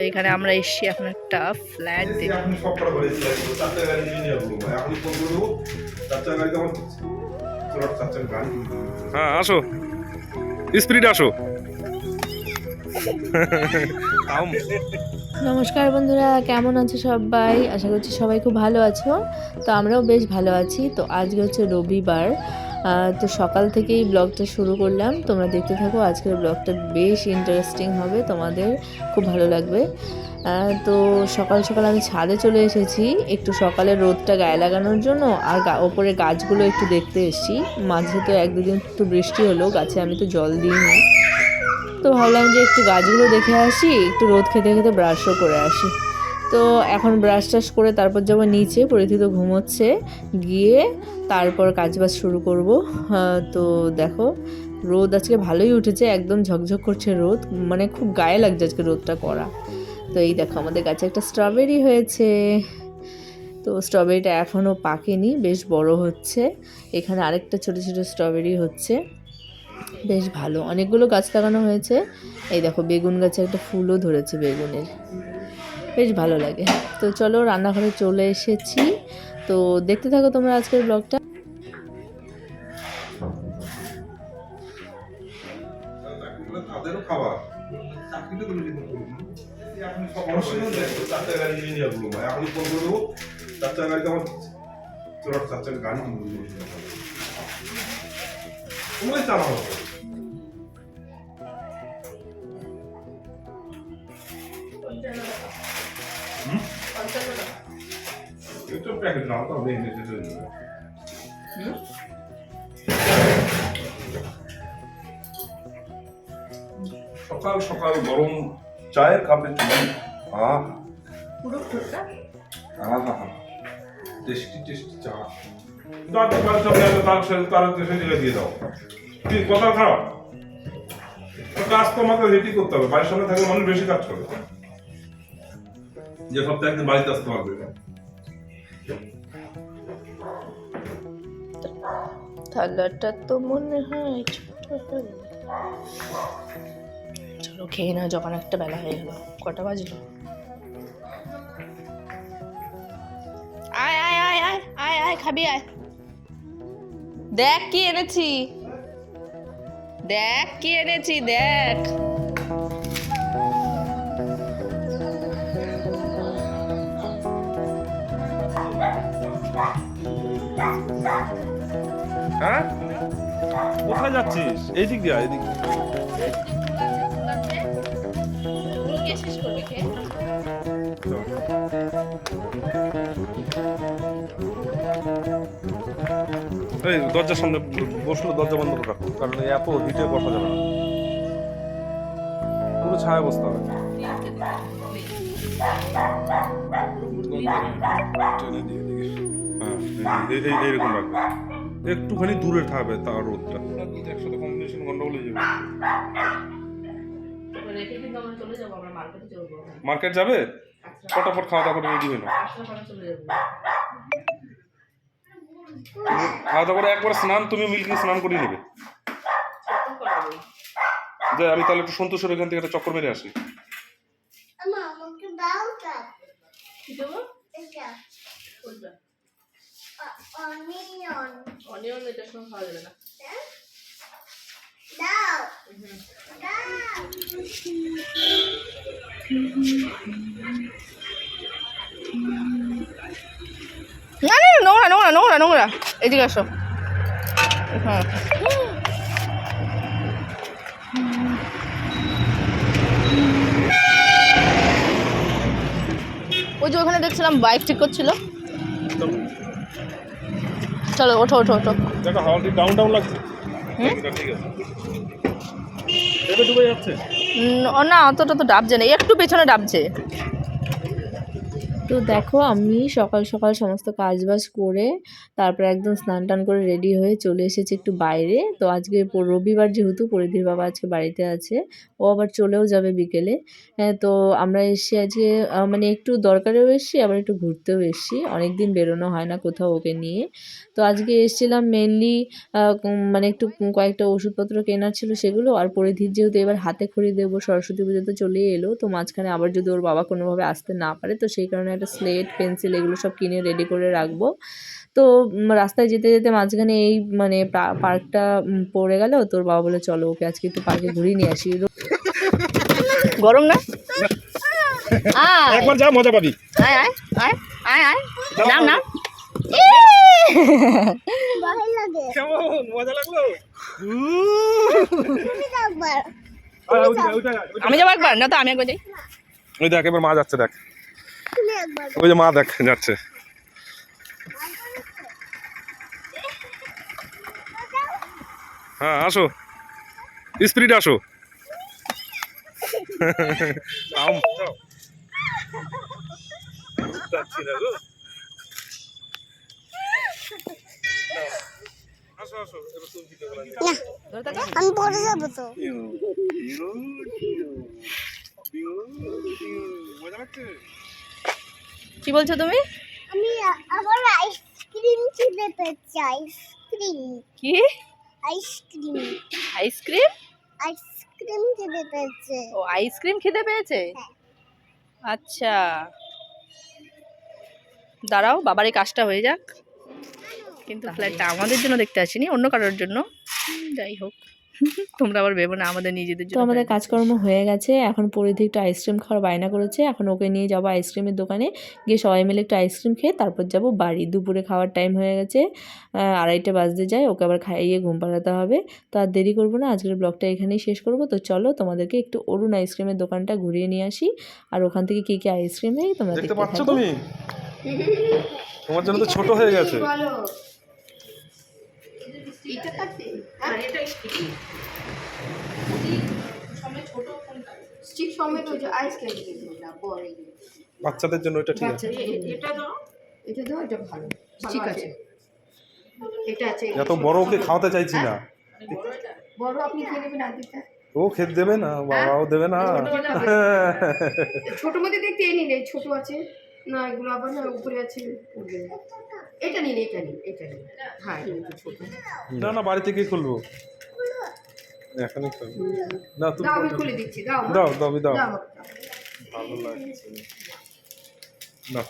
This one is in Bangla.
এখানে আমরা এসছি এখন একটা ফ্ল্যাট গাড়ি হ্যাঁ আসো। স্পিরিট আসো। নমস্কার বন্ধুরা কেমন আছো সবাই? আশা করছি সবাই খুব ভালো আছো। তো আমরাও বেশ ভালো আছি। তো আজকে হচ্ছে রবিবার। তো সকাল থেকেই ব্লগটা শুরু করলাম। তোমরা দেখতে থাকো, আজকের ব্লগটা বেশ ইন্টারেস্টিং হবে, তোমাদের খুব ভালো লাগবে। তো সকাল সকাল আমি ছাদে চলে এসেছি। একটু সকালে রোদটা গায়ে লাগানোর জন্য আর ওপরে গাছগুলো একটু দেখতে এসেছি। মাঝে তো এক দুদিন একটু বৃষ্টি হলো, গাছে আমি তো জল দিইনি। তো ভাবলাম যে একটু গাছগুলো দেখে আসি, একটু রোদ খেতে খেতে ব্রাশও করে আসি। তো এখন ব্রাশ টাশ করে তারপর যাব নিচে, পরিধি তো ঘুমোচ্ছে। গিয়ে তারপর কাজবাজ শুরু করব। তো দেখো, রোদ আজকে ভালোই উঠেছে, একদম ঝকঝক করছে রোদ। মানে খুব গায়ে লাগছে আজকে রোদটা করা। তো এই দেখো, আমাদের গাছে একটা স্ট্রবেরি হয়েছে। তো স্ট্রবেরিটা এখনও পাকেনি, বেশ বড় হচ্ছে। এখানে আরেকটা ছোট ছোট স্ট্রবেরি হচ্ছে। বেশ ভালো। অনেকগুলো গাছ লাগানো হয়েছে। এই দেখো, বেগুন গাছে একটা ফুলও ধরেছে বেগুনের। বেশ ভালো লাগে তো চলো রান্নাঘরে চলে এসেছি তো দেখতে থাকো তোমরা আজকের ব্লগটা তাদেরও নাও তো আমি এনে চলে যাব সকাল সকাল গরম চায়ের কাপে চুমুক আহ আহা টেস্টি টেস্টি চা। দাঁত কাল সব তার সাথে তার দেশে দিলে দিয়ে দাও। কি কথা খারাপ কাজ তো আমাকে রেডি করতে হবে। বাড়ির সামনে থাকলে মানুষ বেশি কাজ করে। যে সপ্তাহে একদিন বাড়িতে আসতে পারবে। থালাটা তো মনে হয় চলো খেয়ে নাও, যখন একটা বেলা হয়ে গেল। কটা বাজলো? আয় আয় আয় আয় আয় আয়, খাবি, আয়। দেখ কি এনেছি। দেখ কি এনেছি, দেখ। হ্যাঁ? কোথায় যাচ্ছিস? এই দিক দিয়ে আয়, এই দরজার সামনে বসল দরজা বন্ধ করে রাখো কারণ এত হিটে বসা যাবে না। পুরো ছায়া বসতে হবে। টেনে দিয়ে এইরকম রাখবে একটুখানি দূরে থাকবে তার রোদটা একসাথে কম্বিনেশন গন্ডগোল হয়ে যাবে। রেখে কিন্তু আমরা চলে যাব আমরা মার্কেটে মার্কেট যাবে? ফটাফট খাওয়া দাওয়া করে রেডি হয়ে চলে যাব। খাওয়া দাওয়া করে একবার স্নান তুমি মিল্কি স্নান করিয়ে নেবে। যে আমি তাহলে একটু সন্তোষের এখান থেকে একটা চক্কর মেরে আসি। আমাকে দাও অনিয়ন অনিয়ন এটার সঙ্গে খাওয়া যাবে না। দাও। দাও না না নোংরা নোংরা নোংরা নোংরা। এদিকে আসো। হ্যাঁ। ওই যে ওখানে দেখছিলাম বাইক ঠিক করছিল। চলো ওঠো ওঠো ওঠো। দেখো হাওয়া ডাউন ডাউন লাগছে। হুম? ঠিক আছে এটা ডুবে যাচ্ছে? ও না অতটা তো ডাবছে না একটু পেছনে ডাবছে। তো দেখো আমি সকাল সকাল সমস্ত কাজবাজ করে তারপর একদম স্নান টান করে রেডি হয়ে চলে এসেছি একটু বাইরে। তো আজকে রবিবার যেহেতু পরিধির বাবা আজকে বাড়িতে আছে, ও আবার চলেও যাবে বিকেলে। হ্যাঁ তো আমরা এসেছি আজকে মানে একটু দরকারেও এসছি, আবার একটু ঘুরতেও এসেছি। অনেক দিন বেরোনো হয় না কোথাও ওকে নিয়ে। তো আজকে এসেছিলাম মেনলি মানে একটু কয়েকটা ওষুধপত্র কেনার ছিল সেগুলো, আর পরিধির যেহেতু এবার হাতে খড়ি দেবো, সরস্বতী পুজো তো চলেই এলো, তো মাঝখানে আবার যদি ওর বাবা কোনোভাবে আসতে না পারে, তো সেই কারণে একটা স্লেট পেন্সিল এগুলো সব কিনে রেডি করে রাখব। তো রাস্তায় যেতে যেতে মাঝখানে এই মানে পা- পার্কটা পড়ে গেল। তোর বাবা বলে চলো ওকে আজকে একটু পার্কে ঘুরিয়ে নিয়ে আসি। গরম না? আয়। একবার যা মজা পাবি। আয় আয় আয় আয় আয়। নাম নাম ভালো লাগে কেমন? মজা লাগল? তুমি একবার। আমি যাব একবার না তো আমি একবার যাই। ওই দেখ এবার মা যাচ্ছে দেখ। ওই যে মা দেখ যাচ্ছে হ্যাঁ আসো স্পিরিট আসো আম, পরে যাব তো মজা লাগছে কি বলছো তুমি? আমি আ- আবার আইসক্রিম খেতে পেয়েছি আইসক্রিম। কি? আইসক্রিম। আইসক্রিম? আইসক্রিম খেতে পেয়েছে ও আইসক্রিম খেতে পেয়েছে? হ্যাঁ। আচ্ছা। দাঁড়াও বাবার এই কাজটা হয়ে যাক। কিন্তু ফ্ল্যাটটা আমাদের জন্য দেখতে আসিনি অন্য কারোর জন্য। যাই হোক। তোমরা আবার ভেবো না আমাদের নিজেদের জন্য আমাদের কাজকর্ম হয়ে গেছে এখন পরিধি একটু আইসক্রিম খাওয়ার বায়না করেছে এখন ওকে নিয়ে যাব আইসক্রিমের দোকানে গিয়ে সবাই মিলে একটু আইসক্রিম খেয়ে তারপর যাব বাড়ি। দুপুরে খাওয়ার টাইম হয়ে গেছে আড়াইটা বাজতে যায় ওকে আবার খাইয়ে ঘুম পাড়াতে হবে। তো আর দেরি করব না আজকের ব্লগটা এখানেই শেষ করব। তো চলো তোমাদেরকে একটু অরুণ আইসক্রিমের দোকানটা ঘুরিয়ে নিয়ে আসি আর ওখান থেকে কী কী আইসক্রিম নেই তোমরা দেখতে পাচ্ছ তুমি? তোমার জন্য তো ছোট হয়ে গেছে। স্টিক সমেত ওই যে আইসক্রিম বড় বাচ্চাদের জন্য এটা ঠিক আছে। এটা দাও। এটা দাও এটা ভালো। ঠিক আছে। এটা আছে এত বড় ওকে খাওয়াতে চাইছি না। বড় আপনি খেয়ে নেবেন আদিটা ও খেতে দেবে না বাবাও দেবে না। ছোট মধ্যে দেখতে এই নিন এই ছোট আছে। না এগুলো আবার না উপরে আছে। এটা নিন এটা নিন এটা নিন। হ্যাঁ এটা একটু ছোট না না বাড়িতে থেকে খুলবো। এখনই খুলবো না তুমি দাও আমি খুলে দিচ্ছি দাও। দাও দাও দাও। ভালো লাগছে। না।